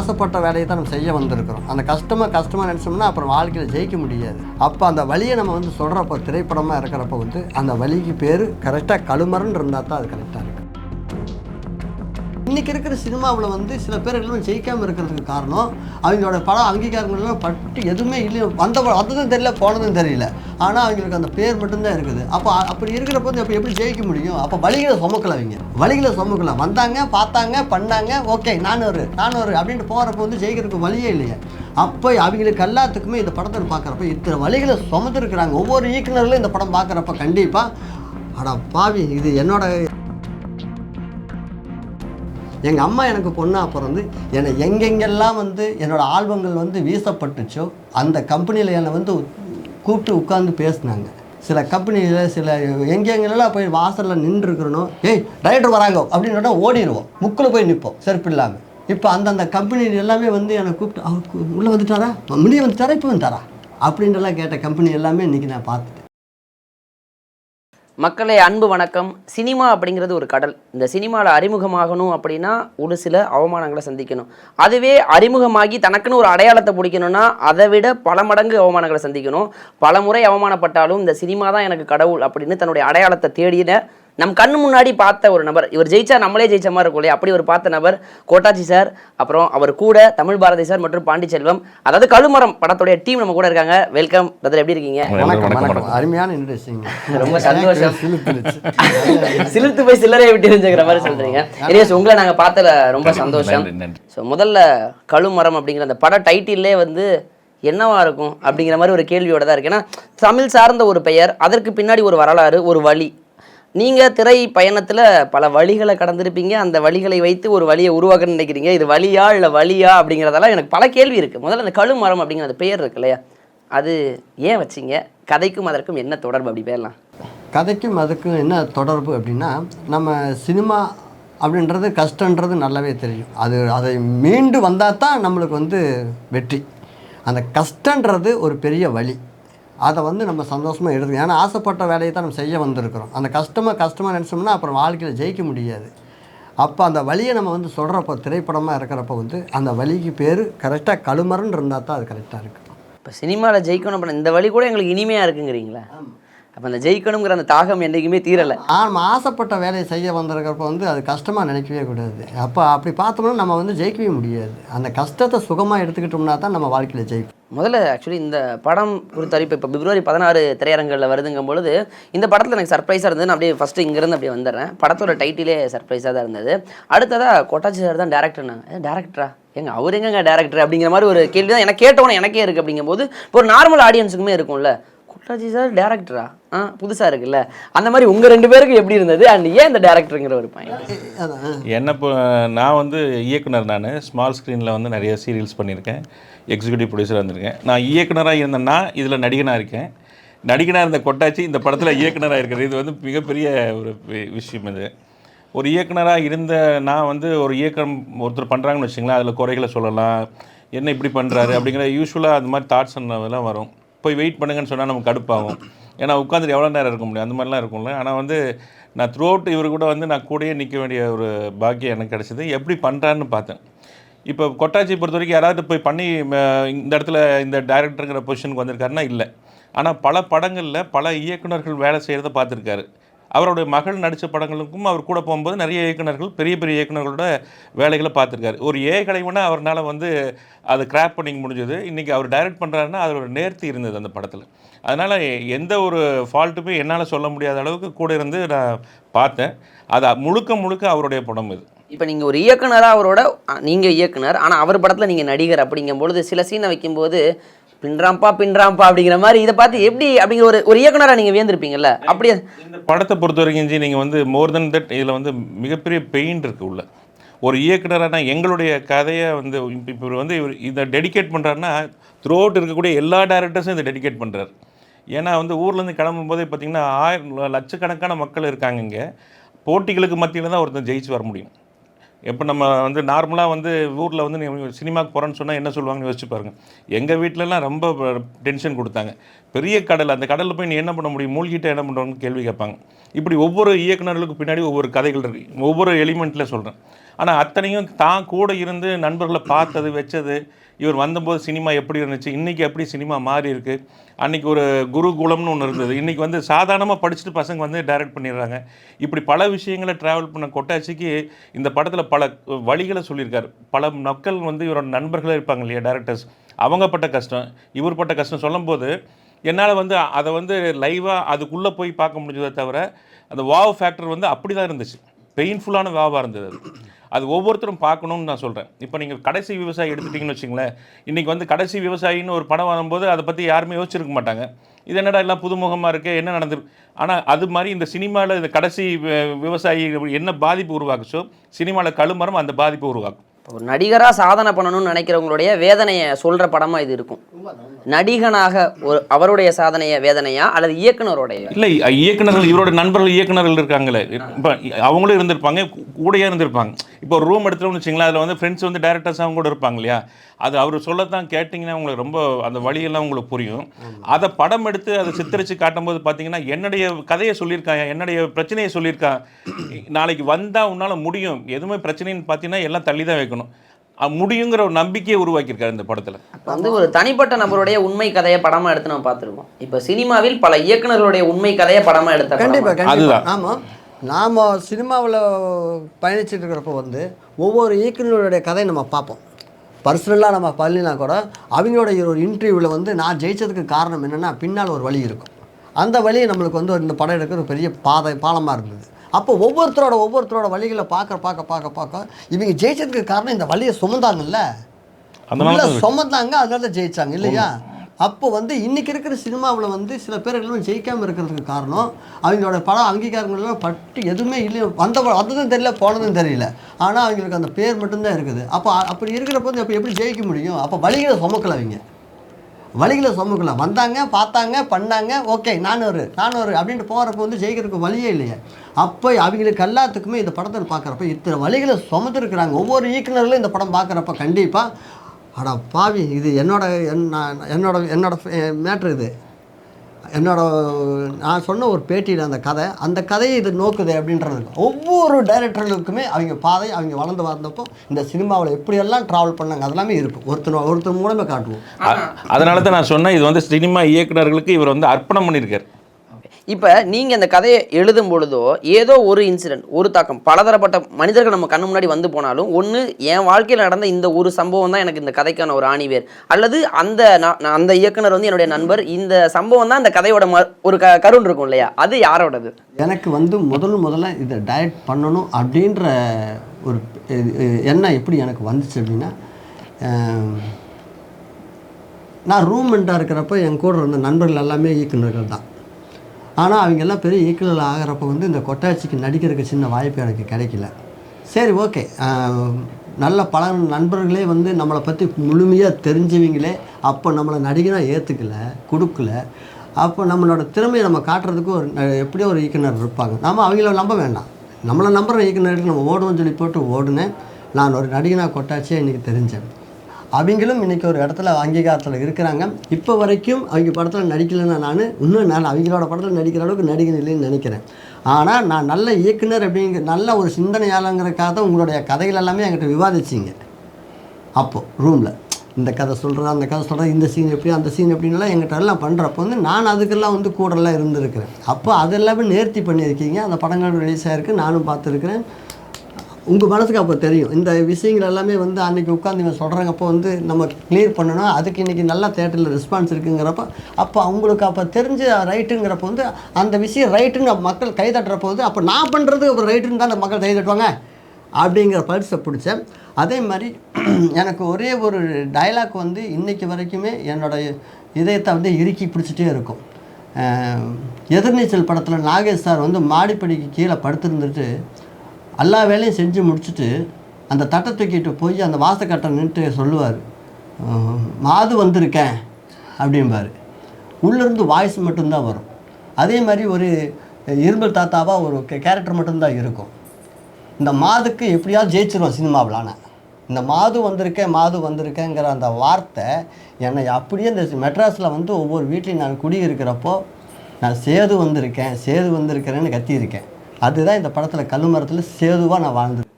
ஆசைப்பட்ட வேலையை தான் நம்ம செய்ய வந்திருக்கிறோம். அந்த கஷ்டமாக கஷ்டமாக நினச்சோம்னா அப்புறம் வாழ்க்கையில் ஜெயிக்க முடியாது. அப்போ அந்த வழியை நம்ம வந்து சொல்கிறப்போ திரைப்படமாக இருக்கிறப்ப வந்து அந்த வழிக்கு பேர் கரெக்டாக கழுமரன் இருந்தால் தான் அது கரெக்டாக இன்றைக்கி இருக்கிற சினிமாவில் வந்து சில பேர் எல்லாமே ஜெயிக்காமல் இருக்கிறதுக்கு காரணம் அவங்களோட படம் அங்கீகாரங்கள்லாம் பட்டு எதுவுமே இல்லை வந்த வந்ததும் தெரியல போனதும் தெரியல. ஆனால் அவங்களுக்கு அந்த பேர் மட்டும்தான் இருக்குது. அப்போ அப்படி இருக்கிறப்ப வந்து அப்போ எப்படி ஜெயிக்க முடியும்? அப்போ வழிகளை சுமக்கல அவங்க. வழிகளை சுமக்கல. வந்தாங்க பார்த்தாங்க பண்ணாங்க ஓகே நானூறு நானூறு அப்படின்ட்டு போகிறப்ப வந்து ஜெயிக்கிறதுக்கு வழியே இல்லையே. அப்போ அவங்களுக்கு எல்லாத்துக்குமே இந்த படத்தை பார்க்குறப்ப இத்தனை வழிகளை சுமந்துருக்குறாங்க. ஒவ்வொரு இயக்குநர்களும் இந்த படம் பார்க்குறப்ப கண்டிப்பாக ஆனால் பாவி இது என்னோட எங்கள் அம்மா எனக்கு பொண்ணாக பிறந்து என்னை எங்கெங்கெல்லாம் வந்து என்னோடய ஆல்பங்கள் வந்து வீசப்பட்டுச்சோ அந்த கம்பெனியில் என்னை வந்து கூப்பிட்டு உட்காந்து பேசினாங்க. சில கம்பெனியில் சில எங்கெங்கெல்லாம் போய் வாசலில் நின்றுருக்கிறனோ ஏய் டைரக்டர் வராங்க அப்படின்னு ஓடிடுவோம் முக்கில் போய் நிற்போம் செருப்பு இல்லாமல் இப்போ அந்தந்த கம்பெனி எல்லாமே வந்து என்னை கூப்பிட்டு அவருக்கு உள்ளே வந்துட்டாரா? முடிய வந்துட்டாரா? இப்போ வந்துட்டாரா? அப்படின்றலாம் கேட்ட கம்பெனி எல்லாமே இன்றைக்கி நான் பார்த்துட்டேன். மக்களை அன்பு வணக்கம். சினிமா அப்படிங்கிறது ஒரு கடல். இந்த சினிமாவில் அறிமுகமாகணும் அப்படின்னா ஒரு சில அவமானங்களை சந்திக்கணும். அதுவே அறிமுகமாகி தனக்குன்னு ஒரு அடையாளத்தை பிடிக்கணும்னா அதை விட பல மடங்கு அவமானங்களை சந்திக்கணும். பல முறை அவமானப்பட்டாலும் இந்த சினிமா தான் எனக்கு கடவுள் அப்படின்னு தன்னுடைய அடையாளத்தை தேடின நம் கண்ணு முன்னாடி பார்த்த ஒரு நபர் இவர் ஜெயிச்சா நம்மளே ஜெயிச்ச மாதிரி இருக்கும் இல்லையா? அப்படி ஒரு பார்த்த நபர் கோட்டாச்சி சார் அப்புறம் அவர் கூட தமிழ் பாரதி சார் மற்றும் பாண்டிச்செல்வம் அதாவது கழுமரம் படத்துடைய டீம் நம்ம கூட இருக்காங்க. வெல்கம் பிரதர் எப்படி இருக்கீங்க? அருமையான இன்ட்ரெஸ்டிங் ரொம்ப சந்தோஷம். சிலிர்த்து போய் சில்லறையை விட்டு இருந்துங்கிற மாதிரி சொல்றீங்க. எனிவேஸ் உங்களை நாங்க பார்த்ததுல ரொம்ப சந்தோஷம். ஸோ முதல்ல கழுமரம் அப்படிங்கிற அந்த பட டைட்டிலே வந்து என்னவா இருக்கும் அப்படிங்கிற மாதிரி ஒரு கேள்வியோட தான் இருக்கு. ஏன்னா தமிழ் சார்ந்த ஒரு பெயர் அதற்கு பின்னாடி ஒரு வரலாறு ஒரு வழி நீங்க திரை பயணத்துல பல வழிகளை கடந்திருப்பீங்க. அந்த வழிகளை வைத்து ஒரு வழியை உருவாக்கணும்னு நினைக்கிறீங்க. இது வழியா இல்ல வழியா அப்படிங்கிறதெல்லாம் எனக்கு பல கேள்வி இருக்கு. முதல்ல அந்த கழுமரம் அப்படிங்கிற அந்த பெயர் இருக்கு இல்லையா? அது ஏன் வச்சீங்க? கதைக்கும் அதற்கும் என்ன தொடர்பு? அப்படி பேரலாம். கதைக்கும் அதுக்கும் என்ன தொடர்பு அப்படின்னா நம்ம சினிமா அப்படின்றது கஷ்டன்றது நல்லாவே தெரியும். அது அதை மீண்டு வந்தால் தான் நம்மளுக்கு வந்து வெற்றி. அந்த கஷ்டன்றது ஒரு பெரிய வழி. அதை வந்து நம்ம சந்தோஷமாக எடுத்து ஏன்னா ஆசைப்பட்ட வேலையை தான் நம்ம செய்ய வந்திருக்கிறோம். அந்த கஷ்டமாக கஷ்டமாக நினச்சோம்னா அப்புறம் வாழ்க்கையில் ஜெயிக்க முடியாது. அப்போ அந்த வழியை நம்ம வந்து சொல்கிறப்ப திரைப்படமாக இருக்கிறப்ப வந்து அந்த வழிக்கு பேர் கரெக்டாக கழுமரன்னு இருந்தால் தான் அது கரெக்டாக இருக்கும். இப்போ சினிமாவில் ஜெயிக்கணும் அப்படின்னா இந்த வழி கூட எங்களுக்கு இனிமையாக இருக்குங்கிறீங்களா? அப்போ அந்த ஜெயிக்கணுங்கிற அந்த தாகம் என்றைக்குமே தீரலை. நம்ம ஆசைப்பட்ட வேலையை செய்ய வந்திருக்கிறப்ப வந்து அது கஷ்டமாக நினைக்கவே கூடாது. அப்போ அப்படி பார்த்தோம்னா நம்ம வந்து ஜெயிக்கவே முடியாது. அந்த கஷ்டத்தை சுகமாக எடுத்துக்கிட்டோம்னா தான் நம்ம வாழ்க்கையில் ஜெயிப்போம். முதல்ல ஆக்சுவலி இந்த படம் பொறுத்தவரைக்கும் இப்போ பிப்ரவரி பதினாறு திரையரங்களில் வருதுங்கும் பொழுது இந்த படத்தில் எனக்கு சர்ப்ரைஸாக இருந்தது. நான் அப்படியே ஃபஸ்ட்டு இங்கேருந்து அப்படியே வந்துடுறேன். படத்தோட டைட்டிலே சர்ப்ரைஸாக தான் இருந்தது. அடுத்ததாக கொட்டாச்சி சார் தான் டேரக்டர்னாங்க டேரக்டரா எங்க அவர் எங்கங்க டேரக்டர் அப்படிங்கிற மாதிரி ஒரு கேள்வி தான் எனக்கு கேட்டவொன்னே எனக்கே இருக்குது அப்படிங்கும்போது இப்போ ஒரு நார்மல் ஆடியன்ஸுக்குமே இருக்கும்ல. கொட்டாச்சி சார் டேரக்டரா ஆ? புதுசாக இருக்குல்ல? அந்த மாதிரி உங்கள் ரெண்டு பேருக்கு எப்படி இருந்தது? அண்ட் ஏன் இந்த டேரக்டருங்கிற ஒரு பாயிண்ட் என்ன இப்போ நான் வந்து இயக்குனர் நான். ஸ்மால் ஸ்க்ரீனில் வந்து நிறைய சீரியல்ஸ் பண்ணியிருக்கேன். எக்ஸிக்யூட்டிவ் ப்ரொடியூசராக இருந்திருக்கேன் நான் இயக்குனராக இருந்தேன்னா இதில் நடிகனாக இருக்கேன். நடிகனாக இருந்த கொட்டாச்சி இந்த படத்தில் இயக்குனராக இருக்கிறது. இது வந்து மிகப்பெரிய ஒரு விஷயம் இது. ஒரு இயக்குனராக இருந்த நான் வந்து ஒரு இயக்கம் ஒருத்தர் பண்ணுறாங்கன்னு வச்சுங்களேன் அதில் குறைகளை சொல்லலாம். என்ன இப்படி பண்ணுறாரு அப்படிங்கிற யூஸ்வலாக அந்த மாதிரி தாட்ஸ் அதெல்லாம் வரும். போய் வெயிட் பண்ணுங்கன்னு சொன்னால் நமக்கு கடுப்பாகும். ஏன்னா உட்காந்துட்டு எவ்வளோ நேரம் இருக்க முடியும்? அந்த மாதிரிலாம் இருக்கும்ல. ஆனால் வந்து நான் த்ரூ அவுட் இவர் கூட வந்து நான் கூடயே நிற்க வேண்டிய ஒரு பாக்கியம் எனக்கு கிடச்சிது. எப்படி பண்ணுறான்னு பார்த்தேன். இப்போ கொட்டாச்சி பொறுத்த வரைக்கும் யாராவது போய் பண்ணி ம, இந்த இடத்துல இந்த டைரக்டருங்கிற பொசிஷனுக்கு வந்திருக்காருன்னா இல்லை. ஆனால் பல படங்களில் பல இயக்குனர்கள் வேலை செய்கிறத பார்த்துருக்காரு. அவருடைய மகள் நடித்த படங்களுக்கும் அவர் கூட போகும்போது நிறைய இயக்குநர்கள் பெரிய பெரிய இயக்குனர்களோட வேலைகளை பார்த்துருக்காரு. ஒரு ஏ கலைவனா அவரால் வந்து அது கிராப் பண்ணிங் முடிஞ்சது. இன்றைக்கி அவர் டைரக்ட் பண்ணுறாருன்னா அதோட நேர்த்தி இருந்தது அந்த படத்தில். அதனால் எந்த ஒரு ஃபால்ட்டுமே என்னால் சொல்ல முடியாத அளவுக்கு கூட இருந்து நான் பார்த்தேன். அது முழுக்க முழுக்க அவருடைய படம் இது. இப்போ நீங்கள் ஒரு இயக்குனராக அவரோட நீங்கள் இயக்குனர் ஆனால் அவர் படத்தில் நீங்கள் நடிகர் அப்படிங்கும்பொழுது சில சீனை வைக்கும்போது பின்றாம்பா பின்றாம்பா அப்படிங்கிற மாதிரி இதை பார்த்து எப்படி அப்படிங்கிற ஒரு ஒரு இயக்குனராக நீங்கள் வியந்திருப்பீங்கல்ல? அப்படியே இந்த படத்தை பொறுத்த வரைக்கும் நீங்கள் வந்து மோர் தென் தட் இதில் வந்து மிகப்பெரிய பெயின் இருக்கு உள்ள. ஒரு இயக்குனரான எங்களுடைய கதையை வந்து இப்போ வந்து இவர் இதை டெடிகேட் பண்ணுறாருன்னா த்ரூ அவுட் இருக்கக்கூடிய எல்லா டேரக்டர்ஸும் இதை டெடிகேட் பண்ணுறாரு ஏன்னா வந்து ஊர்லேருந்து கிளம்பும்போதே பார்த்தீங்கன்னா ஆயிரம் லட்சக்கணக்கான மக்கள் இருக்காங்க இங்கே. போட்டிகளுக்கு மத்தியில் தான் ஒருத்தன் ஜெயிச்சு வர முடியும். இப்போ நம்ம வந்து நார்மலாக வந்து ஊரில் வந்து நீங்கள் சினிமாக்கு போகிறேன்னு சொன்னால் என்ன சொல்லுவாங்கன்னு யோசிச்சு பாருங்க. எங்கள் வீட்டிலலாம் ரொம்ப டென்ஷன் கொடுத்தாங்க. பெரிய கடல் அந்த கடலில் போய் நீ என்ன பண்ண முடியும்? மூழ்கிட்ட என்ன பண்ணுறோன்னு கேள்வி கேட்பாங்க. இப்படி ஒவ்வொரு இயக்குநர்களுக்கு பின்னாடி ஒவ்வொரு கதைகள் இருக்குது ஒவ்வொரு எலிமெண்ட்டில் சொல்கிறேன் ஆனால் அத்தனையும் தான் கூட இருந்து நண்பர்களை பார்த்தது வச்சது இவர் வந்தபோது சினிமா எப்படி இருந்துச்சு இன்றைக்கி எப்படி சினிமா மாறி இருக்குது அன்றைக்கி ஒரு குருகுலம்னு ஒன்று இருந்தது. இன்றைக்கி வந்து சாதாரணமாக படிச்சுட்டு பசங்க வந்து டைரக்ட் பண்ணிடுறாங்க. இப்படி பல விஷயங்களை ட்ராவல் பண்ண கொட்டாச்சிக்கு இந்த படத்தில் பல வழிகளை சொல்லியிருக்காரு. பல மக்கள் வந்து இவரோட நண்பர்களே இருப்பாங்க இல்லையா டேரக்டர்ஸ் அவங்க பட்ட கஷ்டம் இவர் பட்ட கஷ்டம் சொல்லும்போது என்னால் வந்து அதை வந்து லைவாக அதுக்குள்ளே போய் பார்க்க முடிஞ்சதை தவிர அந்த வாவ் ஃபேக்டர் வந்து அப்படி தான் இருந்துச்சு பெயின்ஃபுல்லான வாவாக இருந்தது அது. அது ஒவ்வொருத்தரும் பார்க்கணும்னு நான் சொல்கிறேன் இப்போ நீங்கள் கடைசி விவசாயி எடுத்துட்டிங்கன்னு வச்சுங்களேன் இன்றைக்கி வந்து கடைசி விவசாயின்னு ஒரு படம் வரும்போது அதை பற்றி யாருமே யோசிச்சிருக்க மாட்டாங்க. இது என்னடா எல்லாம் புதுமுகமாக இருக்குது என்ன நடந்து ஆனால் அது மாதிரி இந்த சினிமாவில் இந்த கடைசி விவசாயி என்ன பாதிப்பு உருவாக்குச்சோ சினிமாவில் கழுமரம் அந்த பாதிப்பை உருவாக்கும். ஒரு நடிகராக சாதனை பண்ணணும்னு நினைக்கிறவங்களுடைய வேதனையை சொல்கிற படமாக இது இருக்கும். நடிகனாக ஒரு அவருடைய சாதனைய வேதனையா அல்லது இயக்குனருடைய? இல்லை இயக்குனர்கள் இவரோட நண்பர்கள் இயக்குனர்கள் இருக்காங்களே. இப்போ அவங்களும் இருந்திருப்பாங்க. கூடயே இருந்திருப்பாங்க. இப்போ ஒரு ரூம் எடுத்துட்டோம்னு வச்சுங்களேன் அதில் வந்து ஃப்ரெண்ட்ஸ் வந்து டேரக்டர்ஸ் அவங்க கூட இருப்பாங்க இல்லையா? அது அவர் சொல்லத்தான் கேட்டிங்கன்னா உங்களுக்கு ரொம்ப அந்த வழியெல்லாம் உங்களுக்கு புரியும். அதை படம் எடுத்து அதை சித்தரித்து காட்டும்போது பார்த்தீங்கன்னா என்னுடைய கதையை சொல்லியிருக்கான் என்னுடைய பிரச்சனையை சொல்லியிருக்கான் நாளைக்கு வந்தால் உன்னால் முடியும். எதுவுமே பிரச்சனைன்னு பார்த்தீங்கன்னா எல்லாம் தள்ளி தான் வைக்கணும் முடியுங்கிற ஒரு நம்பிக்கையை உருவாக்கியிருக்காரு இந்த படத்தில். வந்து ஒரு தனிப்பட்ட நபருடைய உண்மை கதையை படமா எடுத்து நம்ம பார்த்துருக்கோம் இப்போ சினிமாவில் பல இயக்குனர்களுடைய உண்மை கதையை படமா எடுத்த படமா கண்டிப்பாக கண்டிப்பாக அதுதான். ஆமாம் நாம் சினிமாவில் பயணிச்சுட்டு இருக்கிறப்போ வந்து ஒவ்வொரு இயக்குனருடைய கதையை நம்ம பார்ப்போம். பர்சனலாக நம்ம பண்ணலினா கூட அவங்களோட ஒரு இன்டர்வியூவில் வந்து நான் ஜெயிச்சதுக்கு காரணம் என்னென்னா பின்னால் ஒரு வழி இருக்கும். அந்த வழி நம்மளுக்கு வந்து இந்த படம் எடுக்கிற ஒரு பெரிய பாதை பாலமாக இருந்தது. அப்போ ஒவ்வொருத்தரோட ஒவ்வொருத்தரோட வழிகளை பார்க்க பார்க்க பார்க்க பார்க்க இவங்க ஜெயிச்சதுக்கு காரணம் இந்த வழியை சுமந்தாங்கல்ல? சுமந்தாங்க அதனால தான் ஜெயிச்சாங்க இல்லையா? அப்போ வந்து இன்றைக்கி இருக்கிற சினிமாவில் வந்து சில பேர்களும் ஜெயிக்காமல் இருக்கிறதுக்கு காரணம் அவங்களோட படம் அங்கீகாரங்கள்லாம் பட்டு எதுவுமே இல்லை வந்த வந்ததும் தெரியல போனதும் தெரியல. ஆனால் அவங்களுக்கு அந்த பேர் மட்டும்தான் இருக்குது. அப்போ அப்படி இருக்கிறப்ப வந்து அப்போ எப்படி ஜெயிக்க முடியும்? அப்போ வழிகளை சுமக்கலை அவங்க. வழிகளை சுமக்கலை. வந்தாங்க பார்த்தாங்க பண்ணாங்க ஓகே நானூறு நானூறு அப்படின்ட்டு போகிறப்ப வந்து ஜெயிக்கிறதுக்கு வழியே இல்லையே. அப்போ அவங்களுக்கு எல்லாத்துக்குமே இந்த படத்தை பார்க்குறப்ப இத்தனை வழிகளை சுமந்துருக்குறாங்க ஒவ்வொரு இயக்குநர்களும் இந்த படம் பார்க்குறப்ப கண்டிப்பாக அடா பாவி இது என்னோட என் நான் என்னோட என்னோட மேட்ரு இது. என்னோட நான் சொன்ன ஒரு பேட்டியில் அந்த கதை அந்த கதையை இது நோக்குது அப்படின்றது ஒவ்வொரு டைரக்டர்களுக்குமே அவங்க பாதை அவங்க வளர்ந்து வந்தப்போ இந்த சினிமாவில் எப்படியெல்லாம் ட்ராவல் பண்ணாங்க அதெல்லாமே இருக்கும் ஒருத்தர் ஒருத்தர் மூலமே காட்டுவோம். அதனால தான் நான் சொன்னேன் இது வந்து சினிமா இயக்குனர்களுக்கு இவர் வந்து அர்ப்பணம் பண்ணியிருக்காரு. இப்போ நீங்கள் இந்த கதையை எழுதும் பொழுதோ ஏதோ ஒரு இன்சிடென்ட் ஒரு தாக்கம் பலதரப்பட்ட மனிதர்கள் நம்ம கண்ணு முன்னாடி வந்து போனாலும் ஒன்று என் வாழ்க்கையில் நடந்த இந்த ஒரு சம்பவம் தான் எனக்கு இந்த கதைக்கான ஒரு ஆணிவேர். அல்லது அந்த நான் நான் அந்த இயக்குனர் வந்து என்னுடைய நண்பர் இந்த சம்பவம் தான் அந்த கதையோட ம ஒரு க கருண் இருக்கும் இல்லையா? அது யாரோடது? எனக்கு வந்து முதல் முதல்ல இதை டயட் பண்ணணும் அப்படின்ற ஒரு எண்ணம் எப்படி எனக்கு வந்துச்சு அப்படின்னா நான் ரூம் இருக்கிறப்ப என் கூட இருந்த நண்பர்கள் எல்லாமே இயக்குனர்கள் தான். ஆனால் அவங்க எல்லாம் பெரிய ஈக்குவல் ஆகிறப்ப வந்து இந்த கொட்டாச்சிக்கு நடிக்கிறதுக்கு சின்ன வாய்ப்பு எனக்கு கிடைக்கல. சரி ஓகே. நல்ல பல நண்பர்களே வந்து நம்மளை பற்றி முழுமையாக தெரிஞ்சவங்களே அப்போ நம்மளை நடிகனாக ஏற்றுக்கல கொடுக்கல. அப்போ நம்மளோட திறமையை நம்ம காட்டுறதுக்கு ஒரு எப்படியோ ஒரு இயக்குனர் இருப்பாங்க. நம்ம அவங்கள நம்ப வேண்டாம். நம்மளை நம்புகிற இயக்குனருக்கு நம்ம ஓடுவோம்னு சொல்லி போட்டு ஓடுனேன். நான் ஒரு நடிகனாக கொட்டாச்சியாக இன்றைக்கி தெரிஞ்சேன். அவங்களும் இன்றைக்கி ஒரு இடத்துல அங்கீகாரத்தில் இருக்கிறாங்க. இப்போ வரைக்கும் அவங்க படத்தில் நடிக்கலைன்னா நான் இன்னும் நான் அவங்களோட படத்தில் நடிக்கிற அளவுக்கு நடிகன் இல்லைன்னு நினைக்கிறேன். ஆனால் நான் நல்ல இயக்குனர் அப்படிங்கிற நல்ல ஒரு சிந்தனையாளங்கிறக்காக தான் உங்களுடைய கதைகள் எல்லாமே என்கிட்ட விவாதிச்சிங்க. அப்போது ரூமில் இந்த கதை சொல்கிறேன் அந்த கதை சொல்கிறேன் இந்த சீன் எப்படி அந்த சீன் எப்படின்லாம் எங்கிட்ட எல்லாம் பண்ணுறப்போ வந்து நான் அதுக்கெல்லாம் வந்து கூடலாம் இருந்திருக்கிறேன். அப்போ அதெல்லாமே நேர்த்தி பண்ணியிருக்கீங்க. அந்த படங்கள் ரிலீஸ் ஆகிருக்கு நானும் பார்த்துருக்குறேன். உங்கள் மனசுக்கு அப்போ தெரியும். இந்த விஷயங்கள் எல்லாமே வந்து அன்றைக்கி உட்காந்து இவன் சொல்கிறாங்கப்போ வந்து நம்ம கிளியர் பண்ணணும். அதுக்கு இன்றைக்கி நல்லா தேட்டரில் ரெஸ்பான்ஸ் இருக்குங்கிறப்ப அப்போ அவங்களுக்கு அப்போ தெரிஞ்ச ரைட்டுங்கிறப்போ வந்து அந்த விஷயம் ரைட்டுன்னு மக்கள் கை தட்டுறப்போ வந்து அப்போ நான் பண்ணுறது ஒரு ரைட்டுன்னு தான் அந்த மக்கள் கை தட்டுவாங்க. அப்படிங்கிற பல்ஸை பிடிச்சேன். அதே மாதிரி எனக்கு ஒரே ஒரு டயலாக் வந்து இன்றைக்கி வரைக்குமே என்னோட இதயத்தை வந்து இறுக்கி பிடிச்சிட்டே இருக்கும். எதிர்நீச்சல் படத்தில் நாகேஷ் சார் வந்து மாடிப்படிக்கு கீழே படுத்திருந்துட்டு எல்லா வேலையும் செஞ்சு முடிச்சுட்டு அந்த தட்டை தூக்கிட்டு போய் அந்த வாசக்கட்டை நின்றுட்டு சொல்லுவார் மாது வந்திருக்கேன் அப்படிம்பார். உள்ளேருந்து வாய்ஸ் மட்டும்தான் வரும். அதே மாதிரி ஒரு இரும்பல் தாத்தாவாக ஒரு கேரக்டர் மட்டும்தான் இருக்கும். இந்த மாதுக்கு எப்படியாவது ஜெயிச்சிருவோம் சினிமாவில் ஆனால் இந்த மாது வந்திருக்கேன் மாது வந்திருக்கேங்கிற அந்த வார்த்தை என்னை அப்படியே இந்த மெட்ராஸில் வந்து ஒவ்வொரு வீட்லையும் நான் குடியிருக்கிறப்போ நான் சேது வந்திருக்கேன் சேது வந்திருக்கிறேன்னு கத்தியிருக்கேன். அதுதான் இந்த படத்தில் கல்லுமரத்தில் சேதுவாக நான் வாழ்ந்து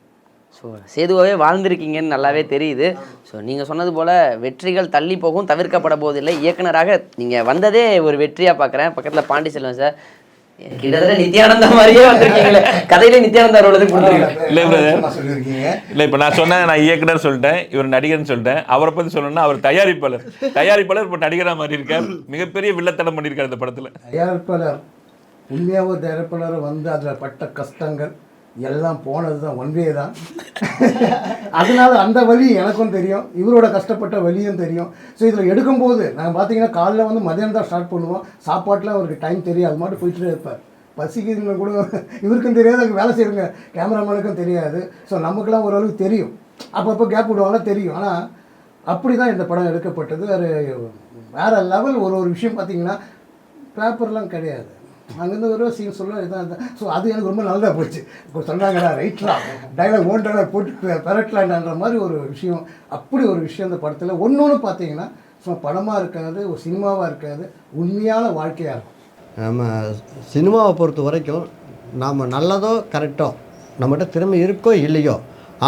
ஸோ சேதுவாகவே வாழ்ந்திருக்கீங்கன்னு நல்லாவே தெரியுது. ஸோ நீங்கள் சொன்னது போல் வெற்றிகள் தள்ளி போகும் தவிர்க்கப்பட போவதில்லை. இயக்குனராக நீங்கள் வந்ததே ஒரு வெற்றியாக பார்க்குறேன் பக்கத்தில் பாண்டி செல்வம் சார். கிட்டத்தட்ட நித்யானந்தா மாதிரியே வந்திருக்கீங்களே. கதையிலே நித்யானந்தா ரோல் இல்லை பிரதர் இல்லை இப்போ நான் சொன்னேன் நான் இயக்குனர் சொல்லிட்டேன் இவர் நடிகர்னு சொல்லிட்டேன். அவரை பற்றி சொல்லணும்னா அவர் தயாரிப்பாளர். தயாரிப்பாளர் இப்போ நடிகராக மாறி இருக்கார் மிகப்பெரிய வில்லத்தனம் பண்ணியிருக்காரு இந்த படத்தில். தயாரிப்பாளர். உண்மையாக ஒரு தயாரிப்பாளர் வந்து அதில் பட்ட கஷ்டங்கள் எல்லாம் போனது தான் ஒன்வே தான். அதனால அந்த வழி எனக்கும் தெரியும் இவரோட கஷ்டப்பட்ட வழியும் தெரியும். ஸோ இதில் எடுக்கும்போது நாங்கள் பார்த்தீங்கன்னா காலைல வந்து மதியானம் தான் ஸ்டார்ட் பண்ணுவோம். சாப்பாட்டில் அவருக்கு டைம் தெரியும் அது மட்டும் போயிட்டு இருப்பார். பசிக்குதுன்னு கூட இவருக்கும் தெரியாது அங்கே வேலை செய்யுங்க கேமராமேனுக்கும் தெரியாது. ஸோ நமக்கெல்லாம் ஓரளவுக்கு தெரியும். அப்பப்போ கேப் விடுவாங்க தெரியும். ஆனால் அப்படி தான் இந்த படம் எடுக்கப்பட்டது. வேறு வேறு லெவல் ஒரு ஒரு விஷயம் பார்த்தீங்கன்னா பேப்பர்லாம் கிடையாது. அங்கேருந்து ஒரு சீன் சொல்ல இதான் ஸோ அது எனக்கு ரொம்ப நல்லதாக போச்சு. இப்போ சொன்னாங்கடா ரைட்லா டைலாக் ஓன் டைலாக் போட்டு பெரட்லான்ற மாதிரி ஒரு விஷயம் அப்படி ஒரு விஷயம் இந்த படத்தில். ஒன்று ஒன்று பார்த்தீங்கன்னா சும்மா படமாக இருக்காது ஒரு சினிமாவாக இருக்காது உண்மையான வாழ்க்கையாக இருக்கும். நம்ம சினிமாவை பொறுத்த வரைக்கும் நாம் நல்லதோ கரெக்டோ நம்மகிட்ட திறமை இருக்கோ இல்லையோ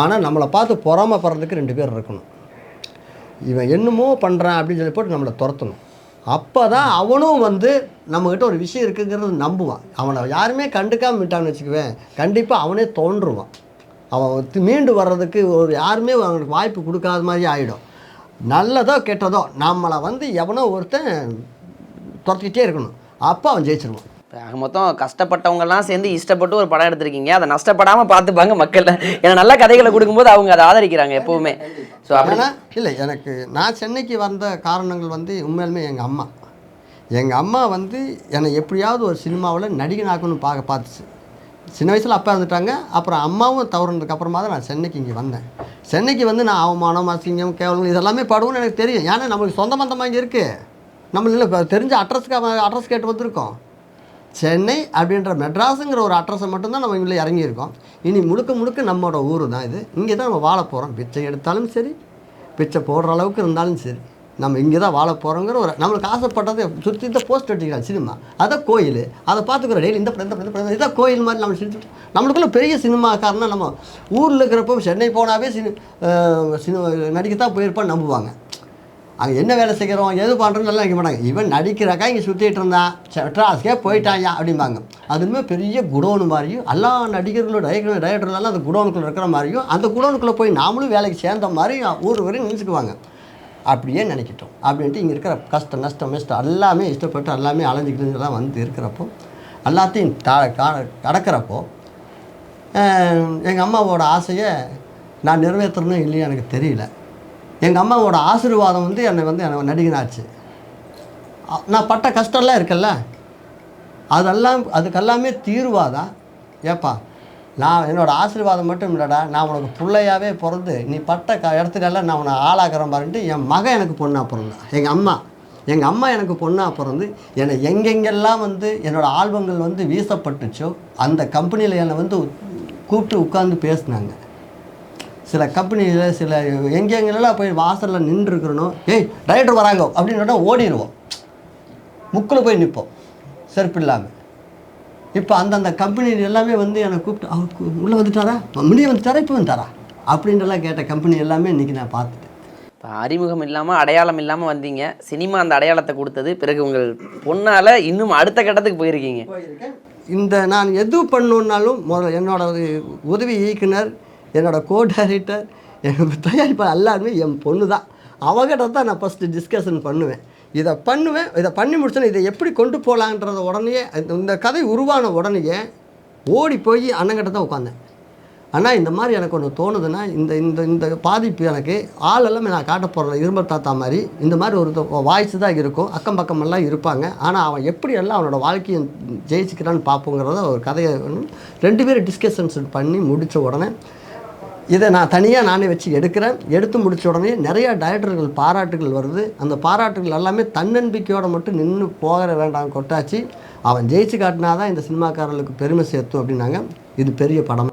ஆனால் நம்மளை பார்த்து பொறாமப்படுறதுக்கு ரெண்டு பேர் இருக்கணும். இவன் என்னமோ பண்ணுறான் அப்படின்னு சொல்லி போட்டு நம்மளை துரத்தணும். அப்போ தான் அவனும் வந்து நம்மக்கிட்ட ஒரு விஷயம் இருக்குங்கிறது நம்புவான். அவனை யாருமே கண்டுக்காம விட்டான்னு வச்சுக்குவேன். கண்டிப்பாக அவனே தோன்றுவான். அவன் மீண்டு வர்றதுக்கு ஒரு யாருமே அவனுக்கு வாய்ப்பு கொடுக்காத மாதிரி ஆகிடும் நல்லதோ கெட்டதோ நம்மளை வந்து எவனோ ஒருத்தன் துரத்திக்கிட்டே இருக்கணும். அப்போ அவன் ஜெயிச்சிருவான். ஆக மொத்தம் கஷ்டப்பட்டவங்கலாம் சேர்ந்து இஷ்டப்பட்டு ஒரு படம் எடுத்திருக்கீங்க. அதை நஷ்டப்படாமல் பார்த்துப்பாங்க மக்கள். ஏன்னா நல்ல கதைகளை கொடுக்கும்போது அவங்க அதை ஆதரிக்கிறாங்க எப்போவுமே. ஸோ அப்படி ஆனால் இல்லை எனக்கு நான் சென்னைக்கு வந்த காரணங்கள் வந்து உண்மையிலுமே எங்கள் அம்மா. எங்கள் அம்மா வந்து என்னை எப்படியாவது ஒரு சினிமாவில் நடிகனாக்கணும்னு பார்க்க பார்த்துச்சு. சின்ன வயசில் அப்பா இருந்துட்டாங்க அப்புறம் அம்மாவும் தவறுனதுக்கு அப்புறமா தான் நான் சென்னைக்கு இங்கே வந்தேன். சென்னைக்கு வந்து நான் அவமானம் அசிங்கம் கேவலம் இதெல்லாமே படுவோம்னு எனக்கு தெரியும். ஏன்னா நம்மளுக்கு சொந்த பந்தமாக இங்கே இருக்குது நம்மள இப்போ தெரிஞ்ச அட்ரஸ்க்கு அட்ரஸ் கேட்டு வந்திருக்கோம். சென்னை அப்படின்ற மெட்ராஸுங்கிற ஒரு அட்ரஸை மட்டும்தான் நம்ம இங்கே இறங்கியிருக்கோம். இனி முழுக்க முழுக்க நம்மளோட ஊர் தான் இது. இங்கே தான் நம்ம வாழ போகிறோம் பிச்சை எடுத்தாலும் சரி பிச்சை போடுற அளவுக்கு இருந்தாலும் சரி நம்ம இங்கே தான் வாழ போகிறோங்கிற ஒரு நம்மளுக்கு ஆசைப்பட்டதை சுற்றி தான் போஸ்ட் அடிக்கிறாங்க சினிமா அதான் கோயில். அதை பார்த்துக்கிற டெய்லி இந்த படம் இந்த படம், இந்த இதான் கோயில் மாதிரி நம்ம செஞ்சு நம்மளுக்குள்ள பெரிய சினிமாக்காரனா நம்ம ஊரில் இருக்கிறப்போ சென்னை போனாவே சினி சினிமா நடிக்கத்தான் போயிருப்பான்னு நம்புவாங்க. அங்கே என்ன வேலை செய்கிறோம் எது பண்ணுறோன்னு நல்லா நினைக்க மாட்டாங்க. இவன் நடிக்கிறக்கா இங்கே சுற்றிட்டு இருந்தான் மெட்ராஸ்க்கே போயிட்டாயா அப்படிம்பாங்க. அதுவுமே பெரிய குடோனு மாதிரியும் எல்லா நடிகர்களும் டைரக்டர் டைரக்டர்னாலும் அந்த குடோனுக்குள்ளே இருக்கிற மாதிரியும் அந்த குடோனுக்குள்ளே போய் நாமளும் வேலைக்கு சேர்ந்த மாதிரி ஊர் வரையும் நினச்சிக்குவாங்க அப்படியே நினைக்கிட்டோம் அப்படின்ட்டு இங்கே இருக்கிற கஷ்டம் நஷ்டம் நஷ்டம் எல்லாமே இஷ்டப்பட்டு எல்லாமே அலைஞ்சிக்கிட்டு வந்து இருக்கிறப்போ எல்லாத்தையும் த கடக்கிறப்போ எங்கள் அம்மாவோட ஆசையை நான் நிறைவேற்றணும் இல்லையா எனக்கு தெரியல. எங்கள் அம்மாவோட ஆசீர்வாதம் வந்து என்னை வந்து என்னை நடிகனாச்சு நான் பட்ட கஷ்டம்லாம் இருக்குல்ல? அதெல்லாம் அதுக்கெல்லாமே தீர்வாதான் ஏப்பா நான் என்னோடய ஆசீர்வாதம் மட்டும் இல்லைடா நான் உனக்கு பிள்ளையாவே பிறந்து நீ பட்ட க இடத்துக்கெல்லாம் நான் உன்னை ஆளாக்குறேன் பாருன்ட்டு என் மகன் எனக்கு பொண்ணாக பிறந்தான். எங்கள் அம்மா எங்கள் அம்மா எனக்கு பொண்ணாக பிறந்து என்னை எங்கெங்கெல்லாம் வந்து என்னோடய ஆல்பங்கள் வந்து வீசப்பட்டுச்சோ அந்த கம்பெனியில் என்னை வந்து கூப்பிட்டு உட்காந்து பேசினாங்க. சில கம்பெனியில் சில எங்கெங்கெல்லாம் போய் வாசலில் நின்றுருக்கிறனோ ஏய் டைரக்டர் வராங்க அப்படின்னு ஓடிடுவோம் முக்கில் போய் நிற்போம் செருப்பு இல்லாமல் இப்போ அந்தந்த கம்பெனி எல்லாமே வந்து என்னை கூப்பிட்டு அவர் உள்ளே வந்துட்டாரா? முன்னாடி வந்துட்டாரா? இப்போ வந்துட்டாரா? அப்படின்றலாம் கேட்ட கம்பெனி எல்லாமே இன்றைக்கி நான் பார்த்துட்டேன் இப்போ அறிமுகம் இல்லாமல் அடையாளம் இல்லாமல் வந்தீங்க. சினிமா அந்த அடையாளத்தை கொடுத்தது. பிறகு உங்கள் பொண்ணால் இன்னும் அடுத்த கட்டத்துக்கு போயிருக்கீங்க. இந்த நான் எது பண்ணணுன்னாலும் முதல்ல என்னோட உதவி இயக்குனர் என்னோட கோ டைரக்டர் என்னோட தயாரிப்பாளர் எல்லாருமே என் பொண்ணு தான் அவகிட்ட தான் நான் ஃபஸ்ட்டு டிஸ்கஷன் பண்ணுவேன். இதை பண்ணுவேன் இதை பண்ணி முடிச்சோன்னா இதை எப்படி கொண்டு போகலான்றத உடனே இந்த- கதை உருவான உடனேயே ஓடி போய் அண்ணங்கிட்ட தான் உட்காந்தேன் ஆனால் இந்த மாதிரி எனக்கு ஒன்று தோணுதுன்னா இந்த இந்த இந்த பாதிப்பு எனக்கு ஆள் எல்லாமே நான் காட்ட போகிறேன் இரும்பல் தாத்தா மாதிரி இந்த மாதிரி ஒரு வாய்ஸ் தான் இருக்கும். அக்கம் பக்கமெல்லாம் இருப்பாங்க. ஆனால் அவன் எப்படி எல்லாம் அவனோட வாழ்க்கையை ஜெயிச்சுக்கிறான்னு பார்ப்போங்கிறத ஒரு கதையை ரெண்டு பேரும் டிஸ்கஷன்ஸ் பண்ணி முடித்த உடனே இதை நான் தனியாக நானே வச்சு எடுக்கிறேன். எடுத்து முடிச்ச உடனே நிறையா டைரக்டர்கள் பாராட்டுகள் வருது. அந்த பாராட்டுகள் எல்லாமே தன்னம்பிக்கையோடு மட்டும் நின்று போகிற வேண்டாம் கொட்டாச்சு. அவன் ஜெயிச்சு காட்டினா தான் இந்த சினிமாக்காரர்களுக்கு பெருமை சேர்த்தும் அப்படின்னாங்க. இது பெரிய படம்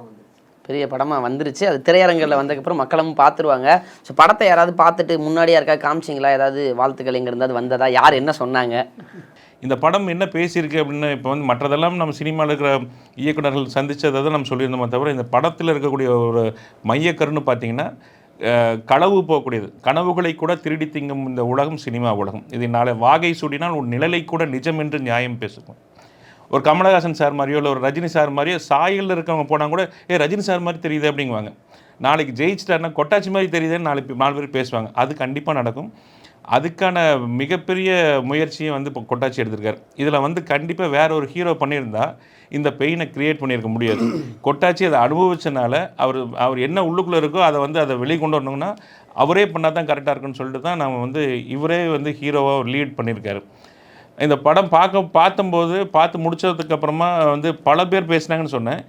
பெரிய படமாக வந்துருச்சு. அது திரையரங்கில் வந்ததுக்கப்புறம் மக்களும் பார்த்துருவாங்க. ஸோ படத்தை யாராவது பார்த்துட்டு முன்னாடி யாருக்கா காமிச்சிங்களா? ஏதாவது வாழ்த்துக்கள் எங்கே இருந்தாவது வந்ததா? யார் என்ன சொன்னாங்க? இந்த படம் என்ன பேசியிருக்கு அப்படின்னு இப்போ வந்து மற்றதெல்லாம் நம்ம சினிமாவில் இருக்கிற இயக்குனர்கள் சந்தித்ததை தான் நம்ம சொல்லியிருந்தோமே தவிர இந்த படத்தில் இருக்கக்கூடிய ஒரு மையக்கருன்னு பார்த்தீங்கன்னா களவு போகக்கூடியது. கனவுகளை கூட திருடி திங்கும் இந்த உலகம் சினிமா உலகம். இதை நாளை வாகை சூடினால் ஒரு நிழலை கூட நிஜம் என்று நியாயம் பேசும். ஒரு கமலஹாசன் சார் மாதிரியோ இல்லை ஒரு ரஜினி சார் மாதிரியோ சாயலில் இருக்கவங்க போனால் கூட ஏ ரஜினி சார் மாதிரி தெரியுது அப்படிங்குவாங்க. நாளைக்கு ஜெயிச்சிட்டாருன்னா கொட்டாச்சி மாதிரி தெரியுதுன்னு நாளைக்கு நாலு பேர் பேசுவாங்க. அது கண்டிப்பாக நடக்கும். அதுக்கான மிகப்பெரிய முயற்சியை வந்து இப்போ கொட்டாச்சி எடுத்திருக்காரு. இதில் வந்து கண்டிப்பாக வேற ஒரு ஹீரோ பண்ணியிருந்தா இந்த பெயினை கிரியேட் பண்ணியிருக்க முடியாது. கொட்டாச்சி அதை அனுபவிச்சனால அவர் அவர் என்ன உள்ளுக்குள்ளே இருக்கோ அதை வந்து அதை வெளியே கொண்டு வரணும்னா அவரே பண்ணால் தான் கரெக்டாக இருக்குன்னு சொல்லிட்டு தான் நம்ம வந்து இவரே வந்து ஹீரோவாக லீட் பண்ணியிருக்காரு. இந்த படம் பார்க்க பார்த்தம்போது பார்த்து முடிச்சதுக்கப்புறமா வந்து பல பேர் பேசினாங்கன்னு சொன்னேன்.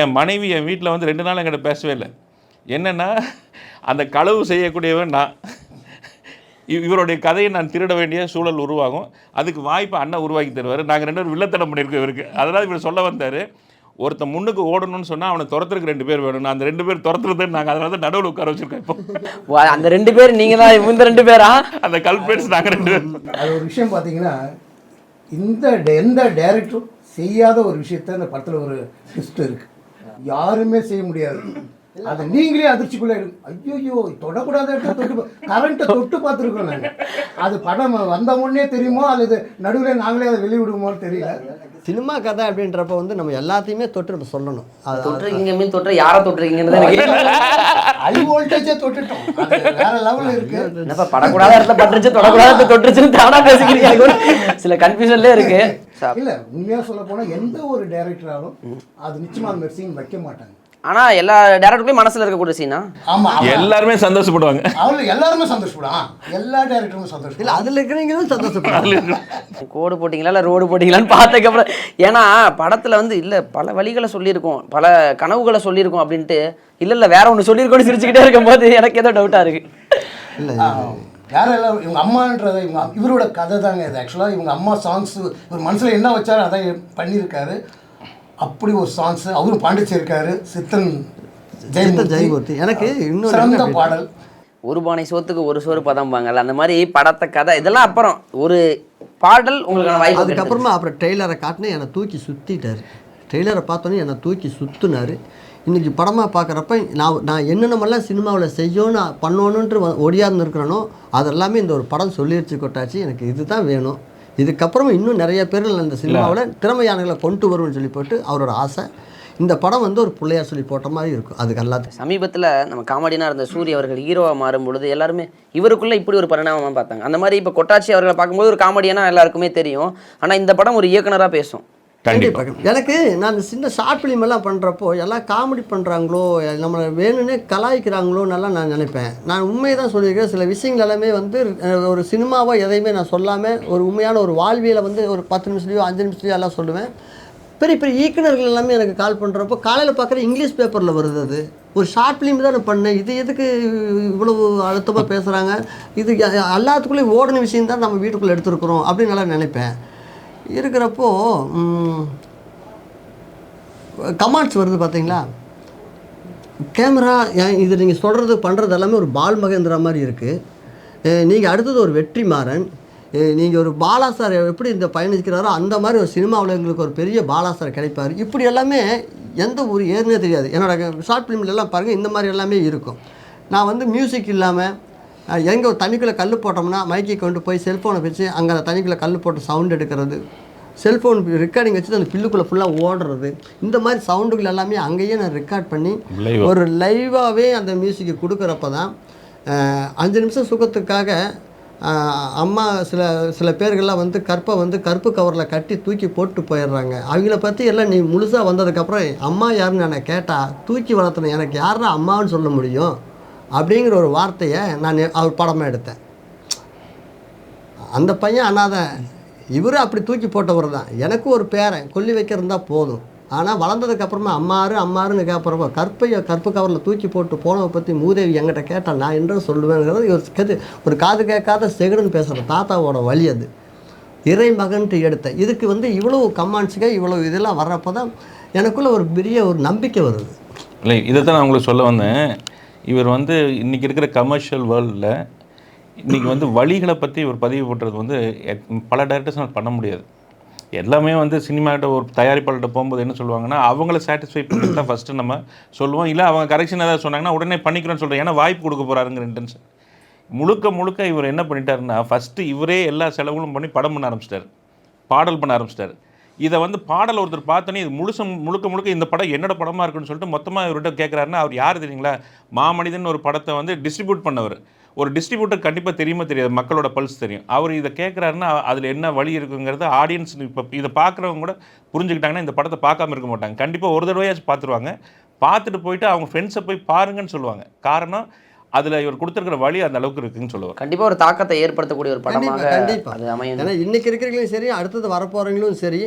என் மனைவி என் வீட்டில் வந்து ரெண்டு நாள் என்கிட்ட பேசவே இல்லை. என்னென்னா அந்த களவு செய்யக்கூடியவன் நான். இவருடைய கதையை நான் திருட வேண்டிய சூழல் உருவாகும். அதுக்கு வாய்ப்பு அண்ணன் உருவாக்கி தருவார். நாங்கள் ரெண்டு பேரும் வில்லத்தனம் பண்ணியிருக்கோம் இவருக்கு. அதனால் இவர் சொல்ல வந்தார் ஒருத்தன் முன்னுக்கு ஓடணும்னு சொன்னால் அவனை துரத்துறதுக்கு ரெண்டு பேர் வேணும். நான் அந்த ரெண்டு பேர் துரத்துறது நாங்கள் அதனால தான் நடுவில் உட்கார வச்சிருக்கோம் இப்போ. அந்த ரெண்டு பேர் நீங்க தான் இந்த ரெண்டு பேரா? அந்த கல்பேட்ஸ் நாங்கள் ரெண்டு பேர். அது ஒரு விஷயம் பார்த்தீங்கன்னா இந்த டே- எந்த டைரக்டரும் செய்யாத ஒரு விஷயத்த இந்த படத்தில் ஒரு ட்விஸ்ட் இருக்கு. யாருமே செய்ய முடியாது. அதை நீங்களே அதிர்ச்சிக்குள்ளே ஐயோ தொடக்கூடாத இடத்துல தொட்டு கரண்ட்டை தொட்டு பார்த்துருக்கோம் நாங்கள் அது படம் வந்த உடனே தெரியுமோ அல்லது நடுவில் நாங்களே அதை வெளிவிடுவோமோன்னு தெரியல. சினிமா கதை அப்படின்றப்ப வந்து நம்ம எல்லாத்தையுமே தொட்டு நம்ம சொல்லணும். அது தொற்றுருக்கீங்க மீன் தொற்று யாரை எனக்கு ஹை வோல்டேஜே தொட்டுட்டோம். வேற லெவலில் இருக்கு. என்னப்பா படக்கூடாத இடத்துல பட்டுருச்சு தொடக்கூடாத இடத்துல தொட்டுருச்சுன்னு தானா பேசிக்கிறீங்க? சில கன்ஃபியூஷன்ல இருக்கு. இல்ல உண்மையா சொல்ல போனா எந்த ஒரு டைரக்டராலும் அது நிச்சயமா அந்த சீன் வைக்க மாட்டாங்க. ஆனா எல்லா டேரக்டருமே மனசுல இருக்கக்கூடிய சீனா ஆமா எல்லாருமே சந்தோஷப்படுவாங்க. அவங்க எல்லாருமே சந்தோஷப்படும் எல்லா டைரக்டரும் இல்லை சந்தோஷப்படும் அதில் இருக்கிறவங்களும் சந்தோஷப்படுறாங்க கோடு போட்டிங்களா இல்லை ரோடு போட்டிங்களான்னு பார்த்ததுக்கப்புறம் ஏன்னா படத்தில் வந்து இல்லை பல வழிகளை சொல்லியிருக்கோம் பல கனவுகளை சொல்லியிருக்கோம் அப்படின்ட்டு இல்லை இல்லை வேற ஒன்று சொல்லியிருக்கோன்னு சிரிச்சுக்கிட்டே இருக்கும்போது எனக்கு ஏதோ டவுட்டாக இருக்கு. இல்லை யாரும் எல்லாம் இவங்க அம்மான்றதை இவங்க இவரோட கதை தாங்க இது ஆக்சுவலாக இவங்க அம்மா சாங்ஸ் இவர் மனசுல என்ன வச்சாரோ அதான் பண்ணியிருக்காரு. அப்படி ஒரு சாங்ஸ் அவரும் பாண்டிச்சேரி இருக்காரு. சித்தன் ஜெயமூர்த்தி. ஜெயமூர்த்தி. எனக்கு இன்னொரு சிறந்த பாடல். ஒரு பானை சோத்துக்கு ஒரு சோறு பதம்பாங்கல்ல அந்த மாதிரி படத்தை கதை இதெல்லாம் அப்புறம் ஒரு பாடல் உங்களுக்கான வாய்ப்பு. அதுக்கப்புறமா அப்புறம் ட்ரெய்லரை காட்டினேன் என்னை தூக்கி சுற்றிட்டார் ட்ரெய்லரை பார்த்தோன்னே என்னை தூக்கி சுற்றுனார் இன்றைக்கி படமாக பார்க்குறப்ப நான் நான் என்னென்னமெல்லாம் சினிமாவில் செய்யணும் பண்ணணுன்ட்டு வ- ஒடியாந்து இருக்கிறனோ அதெல்லாமே இந்த ஒரு படம் சொல்லிடுச்சு கொட்டாச்சு எனக்கு இதுதான் வேணும். இதுக்கப்புறமா இன்னும் நிறைய பேர் இந்த சினிமாவில் திறமையானங்களை கொண்டு வருவேன்னு சொல்லி போட்டு அவரோட ஆசை. இந்த படம் வந்து ஒரு பிள்ளையார் சொல்லி போட்ட மாதிரி இருக்கும். அதுக்கு எல்லாத்துக்கும். சமீபத்தில் நம்ம காமெடினா இருந்த சூரிய அவர்கள் ஹீரோவாக மாறும் பொழுது எல்லாருமே இவருக்குள்ள இப்படி ஒரு பரிணாமமாக பார்த்தாங்க. அந்த மாதிரி இப்போ கொட்டாச்சி அவர்களை பார்க்கும்போது ஒரு காமெடியனா எல்லாருக்குமே தெரியும். ஆனால் இந்த படம் ஒரு இயக்குனராக பேசும். கண்டிப்பாக எனக்கு நான் இந்த சின்ன ஷார்ட் ஃபிலிம் எல்லாம் பண்ணுறப்போ எல்லாம் காமெடி பண்ணுறாங்களோ நம்மளை வேணும்னே கலாய்க்கிறாங்களோன்னெல்லாம் நான் நினைப்பேன். நான் உண்மையை தான் சொல்லியிருக்கேன். சில விஷயங்கள் எல்லாமே வந்து ஒரு சினிமாவோ எதையுமே நான் சொல்லாமல் ஒரு உண்மையான ஒரு வாழ்வியலை வந்து ஒரு பத்து நிமிஷத்துலையோ அஞ்சு நிமிஷத்துலையோ எல்லாம் சொல்லுவேன். பெரிய பெரிய இயக்குநர்கள் எல்லாமே எனக்கு கால் பண்ணுறப்போ காலையில் பார்க்குற இங்கிலீஷ் பேப்பரில் வருது அது. ஒரு ஷார்ட் ஃபிலிம் தான் நான் பண்ணேன். இது எதுக்கு இவ்வளவு அழுத்தமாக பேசுகிறாங்க இது எல்லாத்துக்குள்ளேயும் ஓடின விஷயம் தான் நம்ம வீட்டுக்குள்ளே எடுத்துருக்குறோம் அப்படின்னு நல்லா நினைப்பேன். இருக்கிறப்போ கமாண்ட்ஸ் வருது பார்த்தீங்களா? கேமரா இது நீங்கள் சொல்கிறது பண்ணுறது எல்லாமே ஒரு பால் மகேந்திரா மாதிரி இருக்குது நீங்கள் அடுத்தது ஒரு வெற்றி மாறன் நீங்கள் ஒரு பாலா சார் எப்படி இந்த பயணிக்கிறாரோ அந்த மாதிரி ஒரு சினிமாவில் எங்களுக்கு ஒரு பெரிய பாலா சார் கிடைப்பார். இப்படி எல்லாமே எந்த ஊர் ஏறுனே தெரியாது. என்னோட ஷார்ட் ஃபிலிம்ல எல்லாம் பாருங்கள் இந்த மாதிரி எல்லாமே இருக்கும். நான் வந்து மியூசிக் இல்லாமல் எங்கே ஒரு தண்ணிக்குள்ளே கல் போட்டோம்னா மைக்கை கொண்டு போய் செல்ஃபோனை வச்சு அங்கே அந்த தண்ணிக்குள்ளே கல் போட்டு சவுண்ட் எடுக்கிறது. செல்ஃபோன் ரெக்கார்டிங் வச்சு அந்த பில்லுக்குள்ளே ஃபுல்லாக ஓடுறது. இந்த மாதிரி சவுண்டுகள் எல்லாமே அங்கேயே நான் ரெக்கார்ட் பண்ணி. ஒரு லைவாகவே அந்த மியூசிக்கை கொடுக்குறப்ப தான் அஞ்சு நிமிஷம் சுகத்துக்காக அம்மா சில சில பேர்கள்லாம் வந்து கற்பை வந்து கருப்பு கவரில் கட்டி தூக்கி போட்டு போயிடுறாங்க. அவங்கள பற்றி எல்லாம் நீ முழுசாக வந்ததுக்கப்புறம் அம்மா யாருன்னு நான் கேட்டால் தூக்கி வளர்த்தணும். எனக்கு யாரா அம்மான்னு சொல்ல முடியும்? அப்படிங்கிற ஒரு வார்த்தையை நான் அவர் படமாக எடுத்தேன். அந்த பையன் அண்ணாதான் இவரும் அப்படி தூக்கி போட்டவர் தான். எனக்கும் ஒரு பேரன் கொல்லி வைக்கிறதா போதும். ஆனால் வளர்ந்ததுக்கப்புறமா அம்மாரு அம்மாருன்னு கேட்குறப்ப கற்பையை கற்பு கவரில் தூக்கி போட்டு போனவை பற்றி மூதேவி என்கிட்ட கேட்டால் நான் என்ன சொல்லுவேங்கிறது ஒரு கது ஒரு காது கேட்காத செகுடுன்னு பேசுகிற தாத்தாவோட வழி அது. இறை மகன்ட்டு எடுத்தேன் இதுக்கு வந்து இவ்வளோ கமாண்ட்ஸுங்க இவ்வளோ இதெல்லாம் வர்றப்போ தான் எனக்குள்ளே ஒரு பெரிய ஒரு நம்பிக்கை வருது. இல்லை இதை தான் நான் உங்களுக்கு சொல்ல வந்தேன். இவர் வந்து இன்றைக்கி இருக்கிற கமர்ஷியல் வேர்ல்டில் இன்றைக்கி வந்து வழிகளை பற்றி இவர் பதிவு பண்ணுறது வந்து பல டேரக்டர்ஸ்னால் பண்ண முடியாது. எல்லாமே வந்து சினிமாட்ட ஒரு தயாரிப்பாளர்கிட்ட போகும்போது என்ன சொல்லுவாங்கன்னா அவங்கள சாட்டிஸ்ஃபை பண்ணிட்டு தான் ஃபஸ்ட்டு நம்ம சொல்லுவோம். இல்லை அவங்க கரெக்ஷன் ஏதாவது சொன்னாங்கன்னா உடனே பண்ணிக்கிறோன்னு சொல்கிறேன் ஏன்னா வாய்ப்பு கொடுக்க போகிறாருங்கிற இன்டென்ஷன் முழுக்க முழுக்க இவர் என்ன பண்ணிட்டாருன்னா ஃபஸ்ட்டு இவரே எல்லா செலவுகளும் பண்ணி படம் பண்ண ஆரம்பிச்சிட்டாரு. பாடல் பண்ண ஆரம்பிச்சிட்டாரு. இதை வந்து பாடல் ஒருத்தர் பார்த்தோன்னே இது முழுச முழுக்க முழுக்க இந்த படம் என்னோட படமாக இருக்குன்னு சொல்லிட்டு மொத்தமாக இவர்கிட்ட கேட்குறாருன்னா அவர் யார் தெரியுங்களா? மாமனிதன் ஒரு படத்தை வந்து டிஸ்ட்ரிபியூட் பண்ணவர். ஒரு டிஸ்ட்ரிபியூட்டர் கண்டிப்பாக தெரியுமா தெரியாது மக்களோட பல்ஸ் தெரியும். அவர் இதை கேட்குறாருன்னா அதில் என்ன வழி இருக்குங்கிறது ஆடியன்ஸ் இப்போ இதை பார்க்குறவங்க கூட புரிஞ்சுக்கிட்டாங்கன்னா இந்த படத்தை பார்க்காம இருக்க மாட்டாங்க. கண்டிப்பாக ஒரு தடவையாச்சும் பார்த்துருவாங்க. பார்த்துட்டு போயிட்டு அவங்க ஃப்ரெண்ட்ஸை போய் பாருங்கன்னு சொல்லுவாங்க. காரணம் அதில் இவர் கொடுத்துருக்கிற வழி அந்த அளவுக்கு இருக்குன்னு சொல்லுவார். கண்டிப்பா ஒரு தாக்கத்தை ஏற்படுத்தக்கூடிய ஒரு படமாக கண்டிப்பா, கண்டிப்பா. அது அமையும். ஏன்னா இன்னைக்கு இருக்கிறவங்களும் சரி அடுத்தது வரப்போகிறவங்களும் சரி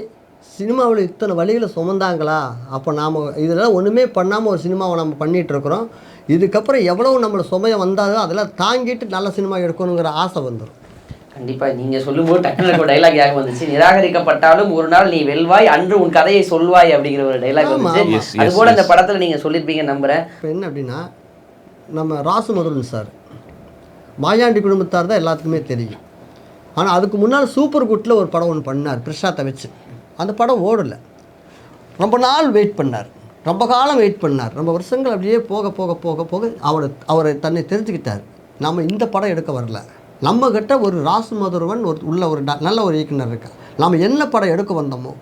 சினிமாவில் இத்தனை வழிகளை சுமந்தாங்களா? அப்போ நாம் இதெல்லாம் ஒன்றுமே பண்ணாமல் ஒரு சினிமாவை நம்ம பண்ணிகிட்டு இருக்கிறோம் இதுக்கப்புறம் எவ்வளவு நம்மளை சுமையை வந்தாலும் அதெல்லாம் தாங்கிட்டு நல்ல சினிமா எடுக்கணுங்கிற ஆசை வந்துடும். கண்டிப்பா நீங்க சொல்லும்போது டக்குனு ஒரு டைலாக் ஞாபகம் வந்துச்சு. நிராகரிக்கப்பட்டாலும் ஒரு நாள் நீ வெல்வாய் அன்று உன் கதையை சொல்வாய் அப்படிங்கிற ஒரு டைலாக் வந்துச்சு. அது போல இந்த yes. படத்துல நீங்க சொல்லியிருப்பீங்க நம்புறேன். இப்போ என்ன அப்படின்னா நம்ம ராசு மதுரன் சார் மாயாண்டி குடும்பத்தார் தான் எல்லாத்துக்குமே தெரியும். ஆனால் அதுக்கு முன்னால் சூப்பர் குட்டில் ஒரு படம் ஒன்று பண்ணார் பிரசாத்தை வச்சு. அந்த படம் ஓடலை. ரொம்ப நாள் வெயிட் பண்ணார். ரொம்ப காலம் வெயிட் பண்ணார். ரொம்ப வருஷங்கள் அப்படியே போக போக போக போக அவரை அவரை தன்னை தெரிஞ்சுக்கிட்டார். நம்ம இந்த படம் எடுக்க வரல. நம்மக்கிட்ட ஒரு ராசு மதுரவன் ஒரு உள்ள ஒரு நல்ல ஒரு இயக்குனர் இருக்கா? நம்ம என்ன படம் எடுக்க வந்தோமோ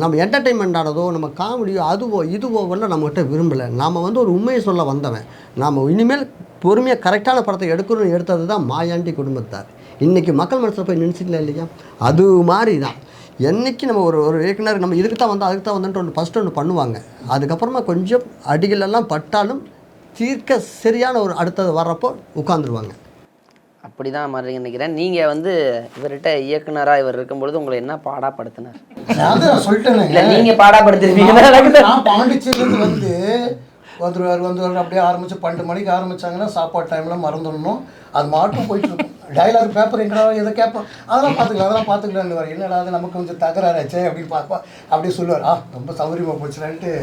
நம்ம என்டர்டெயின்மெண்ட் ஆனதோ நம்ம காமெடியோ அதுவோ இதுவோ எல்லாம் நம்மகிட்ட விரும்பலை. நாம் வந்து ஒரு உண்மையை சொல்ல வந்தவன். நாம் இனிமேல் பொறுமையாக கரெக்டான படத்தை எடுக்கணும்னு எடுத்தது தான் மாயாண்டி குடும்பத்தார். இன்றைக்கி மக்கள் மனசில் போய் நினச்சிக்கல இல்லையா? அது மாதிரி தான் என்னைக்கு நம்ம ஒரு ஒரு இயக்குனர் நம்ம இதுக்கு தான் வந்து அதுக்கு தான் வந்துட்டு ஒன்று ஃபஸ்ட்டு ஒன்று பண்ணுவாங்க. அதுக்கப்புறமா கொஞ்சம் அடிகள் எல்லாம் பட்டாலும் தீர்க்க சரியான ஒரு அடுத்தது வர்றப்போ உட்காந்துருவாங்க அப்படிதான் மாதிரி நினைக்கிறேன். நீங்க வந்து இவர்கிட்ட இயக்குனரா இவர் இருக்கும்பொழுது உங்களை என்ன பாடாப்படுத்தினார்? சொல்லிட்டேனுங்க இல்ல நீங்க பாடாப்படுத்திருப்பீங்க. பாண்டிச்சேரியிலேருந்து வந்து வந்துடுவார் வந்துடுவார் அப்படியே ஆரம்பித்து பன்னெண்டு மணிக்கு ஆரம்பிச்சாங்கன்னா சாப்பாடு டைமில் மறந்துடணும். அது மாட்டும் போயிட்டு இருக்கும் டைலாக் பேப்பர் எங்கடா எதை கேட்போம்? அதெல்லாம் பார்த்துக்கலாம் அதெல்லாம் பார்த்துக்கலான்னு என்னடா அது நமக்கு கொஞ்சம் தகராறாச்சே அப்படின்னு பார்ப்பா. அப்படியே சொல்லுவார் ஆ ரொம்ப சௌகரியமாக போச்சுலான்ட்டு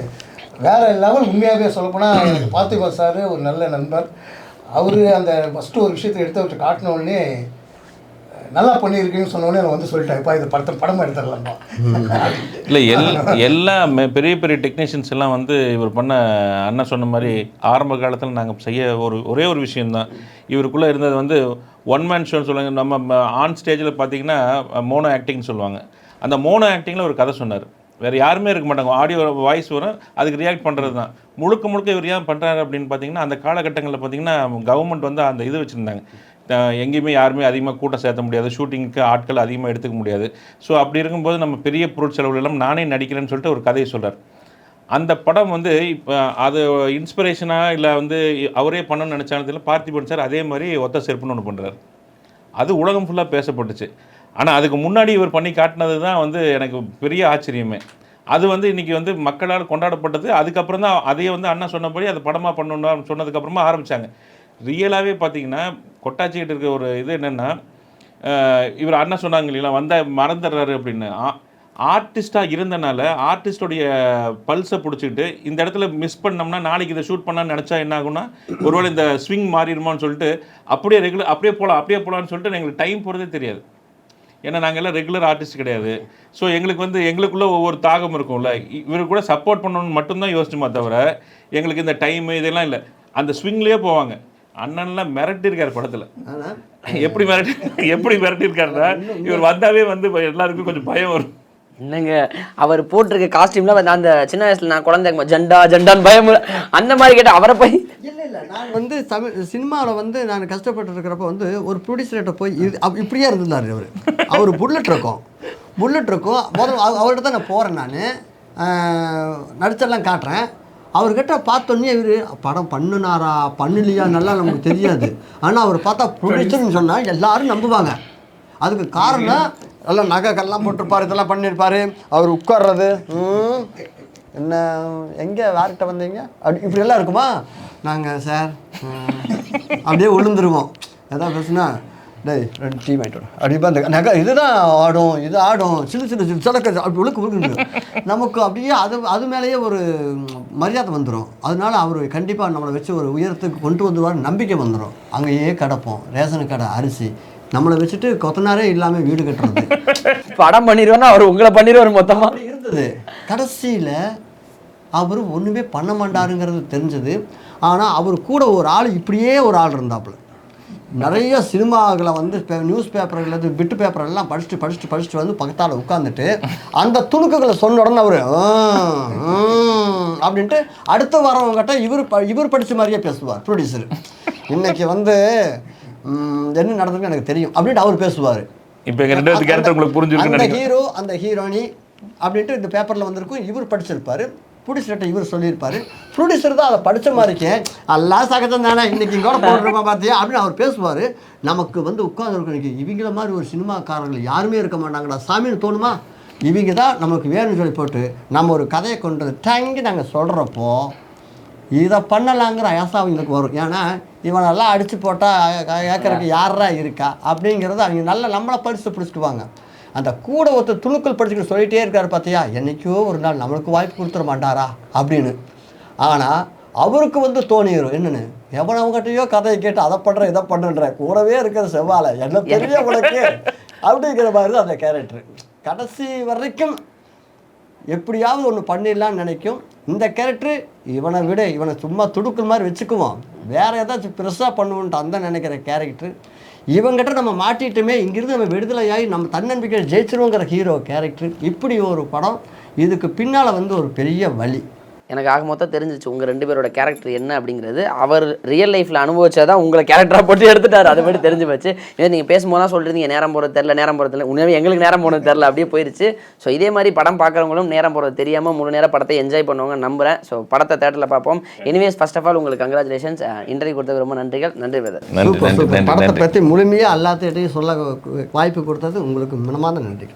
வேறு லெவல் உண்மையாகவே சொல்லப்போனால் எனக்கு பார்த்திபன் சார் ஒரு நல்ல நண்பர். அவர் அந்த ஃபஸ்ட்டு ஒரு விஷயத்தை எடுத்து அவர்கிட்ட காட்டினோடனே நல்லா பண்ணியிருக்கீங்கன்னு சொன்ன வந்து சொல்லிட்டேன் இப்போ இது படத்தை படமாக எடுத்துடலாம்ப்பா. இல்லை எல் எல்லா பெரிய பெரிய டெக்னீஷியன்ஸ் எல்லாம் வந்து இவர் பண்ண அண்ணன் சொன்ன மாதிரி ஆரம்ப காலத்தில் நாங்கள் செய்ய ஒரு ஒரே ஒரு விஷயம்தான். இவருக்குள்ளே இருந்தது வந்து ஒன் மேன் ஷோன்னு சொல்லுவாங்க. நம்ம ஆன் ஸ்டேஜில் பார்த்தீங்கன்னா மோனோ ஆக்டிங்னு சொல்லுவாங்க. அந்த மோனோ ஆக்டிங்கில் ஒரு கதை சொன்னார். வேறு யாருமே இருக்க மாட்டாங்க. ஆடியோ வாய்ஸ் வரும் அதுக்கு ரியாக்ட் பண்ணுறது தான் முழுக்க முழுக்க இவர் ஏன் பண்ணுறாரு அப்படின்னு பார்த்தீங்கன்னா அந்த காலகட்டங்களில் பார்த்தீங்கன்னா கவர்மெண்ட் வந்து அந்த இது வச்சுருந்தாங்க. எங்கேயுமே யாருமே அதிகமாக கூட்டம் சேர்த்த முடியாது. ஷூட்டிங்க்கு ஆட்கள் அதிகமாக எடுத்துக்க முடியாது. ஸோ அப்படி இருக்கும்போது நம்ம பெரிய பொருள் எல்லாம் நானே நடிக்கிறேன்னு சொல்லிட்டு ஒரு கதையை சொல்கிறார் அந்த படம் வந்து இப்போ அது இன்ஸ்பிரேஷனாக இல்லை வந்து அவரே பண்ணணும்னு நினச்சாலும் பார்த்திபன் சார் அதே மாதிரி ஒத்த செருப்புன்னு ஒன்று பண்ணுறாரு அது உலகம் ஃபுல்லாக பேசப்பட்டுச்சு. ஆனால் அதுக்கு முன்னாடி இவர் பண்ணி காட்டினது தான் வந்து எனக்கு பெரிய ஆச்சரியமே. அது வந்து இன்றைக்கி வந்து மக்களால் கொண்டாடப்பட்டது. அதுக்கப்புறம் தான் அதையே வந்து அண்ணா சொன்னபடி அது படமாக பண்ணணும் சொன்னதுக்கப்புறமா ஆரம்பித்தாங்க ரியலாகவே பார்த்தீங்கன்னா கொட்டாச்சிக்கிட்டு இருக்க ஒரு இது என்னென்னா இவர் அண்ணன் சொன்னாங்க இல்லைங்களா வந்தால் மறந்துடுறாரு அப்படின்னு. ஆர்டிஸ்ட்டாக இருந்தனால ஆர்டிஸ்டோடைய பல்ஸை பிடிச்சிக்கிட்டு இந்த இடத்துல மிஸ் பண்ணோம்னா நாளைக்கு இதை ஷூட் பண்ணான்னு நினச்சா என்ன ஆகும்னா ஒருவேளை இந்த ஸ்விங் மாறிடுமான்னு சொல்லிட்டு அப்படியே ரெகுலர் அப்படியே போகலாம் அப்படியே போகலான்னு சொல்லிட்டு எங்களுக்கு டைம் போகிறதே தெரியாது. ஏன்னா நாங்கள் எல்லாம் ரெகுலர் ஆர்டிஸ்ட் கிடையாது. ஸோ எங்களுக்கு வந்து எங்களுக்குள்ளே ஒவ்வொரு தாகம் இருக்கும்ல. இவர் கூட சப்போர்ட் பண்ணணும்னு மட்டும்தான் யோசிச்சுமா தவிர எங்களுக்கு இந்த டைம் இதெல்லாம் இல்லை. அந்த ஸ்விங்லேயே போவாங்க. அண்ணன்லாம் மிரட்டியிருக்காரு படத்தில். ஆனால் எப்படி மிரட்டி எப்படி மிரட்டியிருக்காருன்னா இவர் வந்தாவே வந்து எல்லாருக்கும் கொஞ்சம் பயம் வரும். என்னங்க அவர் போட்டிருக்க காஸ்டியூம்ல அந்த சின்ன வயசுல நான் குழந்தை இருக்கும்போது ஜெண்டா ஜெண்டான்னு பயம் அந்த மாதிரி கேட்ட அவரை போய் இல்லை இல்லை நான் வந்து தமிழ் சினிமாவில் வந்து நான் கஷ்டப்பட்டு இருக்கிறப்ப வந்து ஒரு ப்ரொடியூசர்கிட்ட போய் இது அப் இப்படியே இருந்தார் அவர். அவர் புல்லட் இருக்கும். புல்லட் இருக்கும். முதல்ல அவ- அவர்கிட்ட தான் நான் போகிறேன் நான். நடிச்செல்லாம் காட்டுறேன். அவர்கிட்ட பார்த்தோன்னே இவர் படம் பண்ணுனாரா பண்ணலையா நல்லா நமக்கு தெரியாது. ஆனால் அவர் பார்த்தா ப்ரொடியூசர்னு சொன்னால் எல்லாரும் நம்புவாங்க. அதுக்கு காரணம் எல்லாம் நகைகள்லாம் போட்டிருப்பார் இதெல்லாம் பண்ணியிருப்பார். அவர் உட்கார்றது என்ன எங்கே யார்கிட்ட வந்தீங்க? அப்படி இப்படியெல்லாம் இருக்குமா? நாங்கள் சார் அப்படியே விழுந்துருவோம் எதாவது பேசுனா டேய் ரெண்டு டீ வாங்கிட்டு வரும் அப்படி அந்த நகை இதுதான் ஆடும் இது ஆடும். சின்ன சின்ன சின்ன சிலக்க அப்படி உழுக்கு உழுக்கு நமக்கு அப்படியே அது அது மேலேயே ஒரு மரியாதை வந்துடும் அதனால அவர் கண்டிப்பாக நம்மளை வச்சு ஒரு உயரத்துக்கு கொண்டு வந்துருவார் நம்பிக்கை வந்துடும் அங்கேயே கிடப்போம். ரேஷன் கடை அரிசி. நம்மளை வச்சுட்டு கொத்தனாரே இல்லாமல் வீடு கட்டுறது. படம் பண்ணிடுவேன்னா அவர் உங்களை பண்ணிடுவார் மொத்தமா. அப்படி இருந்தது. கடைசியில் அவர் ஒன்றுமே பண்ண மாட்டாருங்கிறது தெரிஞ்சது. ஆனால் அவர் கூட ஒரு ஆள் இப்படியே ஒரு ஆள் இருந்தாப்புல. நிறைய சினிமாக்களை வந்து நியூஸ் பேப்பர்கள் பிட்டு பேப்பர் எல்லாம் படிச்சுட்டு படிச்சுட்டு படிச்சுட்டு வந்து பக்கத்தால் உட்காந்துட்டு அந்த துணுக்குகளை சொன்ன உடனே அவர் அப்படின்ட்டு அடுத்து வரவங்ககிட்ட இவர் இவர் படிச்ச மாதிரியே பேசுவார் ப்ரொடியூசர் இன்னைக்கு வந்து என்ன நடந்திருக்கு எனக்கு தெரியும் அப்படின்ட்டு அவர் பேசுவார். இப்போ எங்கள் ரெண்டு பேருக்கு கேரக்டர் உங்களுக்கு புரிஞ்சிருக்குன்னு அந்த நினைக்கிறேன். ஹீரோ அந்த ஹீரோனி அப்படின்ட்டு இந்த பேப்பரில் வந்திருக்கும் இவர் படிச்சிருப்பாரு. ப்ரொடியூசர்கிட்ட இவர் சொல்லியிருப்பாரு. ப்ரொடியூசர் தான் அதை படித்த மாதிரி இருக்கேன் எல்லாம் சகஜம் தானே இன்னைக்கு கூட போடுறோமா பார்த்தியா அப்படின்னு அவர் பேசுவார். நமக்கு வந்து உட்காந்துருக்க இவங்கள மாதிரி ஒரு சினிமாக்காரர்கள் யாருமே இருக்க மாட்டாங்கடா. சாமின்னு தோணுமா? இவங்க தான் நமக்கு வேணும்னு சொல்லி போட்டு நம்ம ஒரு கதையை கொண்டு டங்கி நாங்கள் சொல்கிறப்போ இதை பண்ணலாங்கிற ஆசை அவங்களுக்கு வரும். ஏன்னா இவனெல்லாம் அடித்து போட்டால் கேட்குறதுக்கு யாரா இருக்கா? அப்படிங்கிறத அவங்க நல்லா நம்மளை படித்து பிடிச்சிக்குவாங்க. அந்த கூட ஒருத்தர் துணுக்கள் படிச்சுக்கிட்டு சொல்லிகிட்டே இருக்காரு பார்த்தியா என்னைக்கோ ஒரு நாள் நம்மளுக்கு வாய்ப்பு கொடுத்துட மாட்டாரா? அப்படின்னு. ஆனால் அவருக்கு வந்து தோணிடும் என்னன்னு? எவன் அவங்ககிட்டயோ கதையை கேட்டு அதை பண்ணுற இதை பண்ணுன்ற கூடவே இருக்கிற செவ்வாழை. என்ன தெரிய உனக்கு? அப்படிங்கிற மாதிரி தான் அந்த கேரக்டர் கடைசி வரைக்கும் எப்படியாவது ஒன்று பண்ணிடலாம்னு நினைக்கும். இந்த கேரக்டர் இவனை விட இவனை சும்மா துடுக்கல் மாதிரி வச்சுக்குவோம் வேற ஏதாச்சும் பெருசாக பண்ணுவோன்ட்டு அந்த நினைக்கிற கேரக்டர் இவங்ககிட்ட நம்ம மாட்டிட்டுமே இங்கிருந்து நம்ம விடுதலையாகி நம்ம தன்னம்பிக்கையில் ஜெயிச்சிருவோங்கிற ஹீரோ கேரக்டர் இப்படி ஒரு படம் இதுக்கு பின்னால் வந்து ஒரு பெரிய வழி. எனக்கு ஆக மொத்தம் தெரிஞ்சிச்சு உங்க ரெண்டு பேரோட கேரக்டர் என்ன அப்படிங்கிறது. அவர் ரியல் லைஃப்ல அனுபவிச்சாதான் உங்களை கேரக்டரா போட்டு எடுத்துட்டாரு. அதை பற்றி தெரிஞ்சு போச்சு. ஏன்னா நீங்க பேசும்போது சொல்றீங்க நேரம் போறது தெரியல நேரம் போறது தெரியல. உண்மையாவே எங்களுக்கு நேரம் போனது தெரியல அப்படியே போயிருச்சு. ஸோ இதே மாதிரி படம் பார்க்குறவங்களும் நேரம் போறது தெரியாம முழு நேரம் படத்தை என்ஜாய் பண்ணுவாங்க நம்புறேன். ஸோ படத்தை தேட்டரில் பார்ப்போம். எனிவேஸ் ஃபர்ஸ்ட் ஆஃப் ஆல் உங்களுக்கு கங்க்ராச்சுலேஷன்ஸ் இன்டர்வியூ கொடுத்தது ரொம்ப நன்றிகள். நன்றி பிரதர் படத்தை பற்றி முழுமையாக எல்லாத்திட்டையும் சொல்ல வாய்ப்பு கொடுத்தது உங்களுக்கு மனமார்ந்த நன்றி